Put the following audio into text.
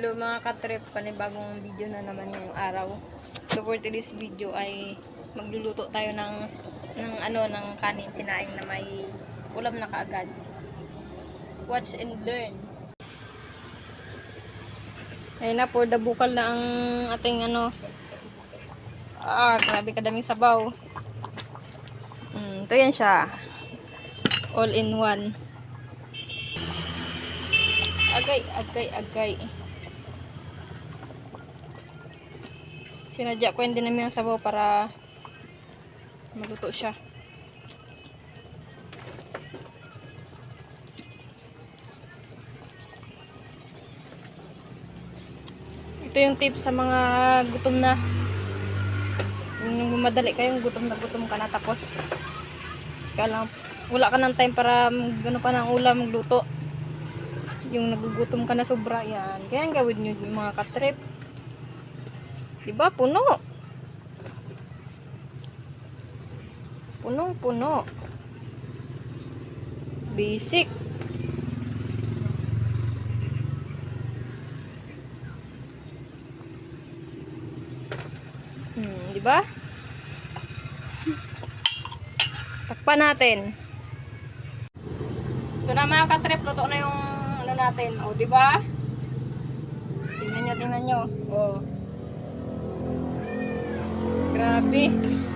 Hello mga katrip, panibagong video na naman ngayong araw. So for today's video ay magluluto tayo ng, ng ano, ng kanin sinaing na may ulam na kaagad. Watch and learn. Ayun na, for the bukal na ang ating ano. Ah, grabe kadaming sabaw. Mm, ito yan siya. All in one. Agay, agay, agay. Sinadya ko hindi namin ang sabaw para maluto siya. Ito yung tips sa mga gutom na. Yung madali kayong gutom na gutom ka na tapos kaya lang, wala ka ng time para gano'n pa ng ulam magluto. Yung nagugutom ka na sobra yan. Kaya ang gawin nyo yung mga katrip puno. Punong puno. Basic. Hmm, diba takpan natin. Ito na mga katrip luto na yung ano natin. O diba tingnan nyo tingnan nyo. O grabe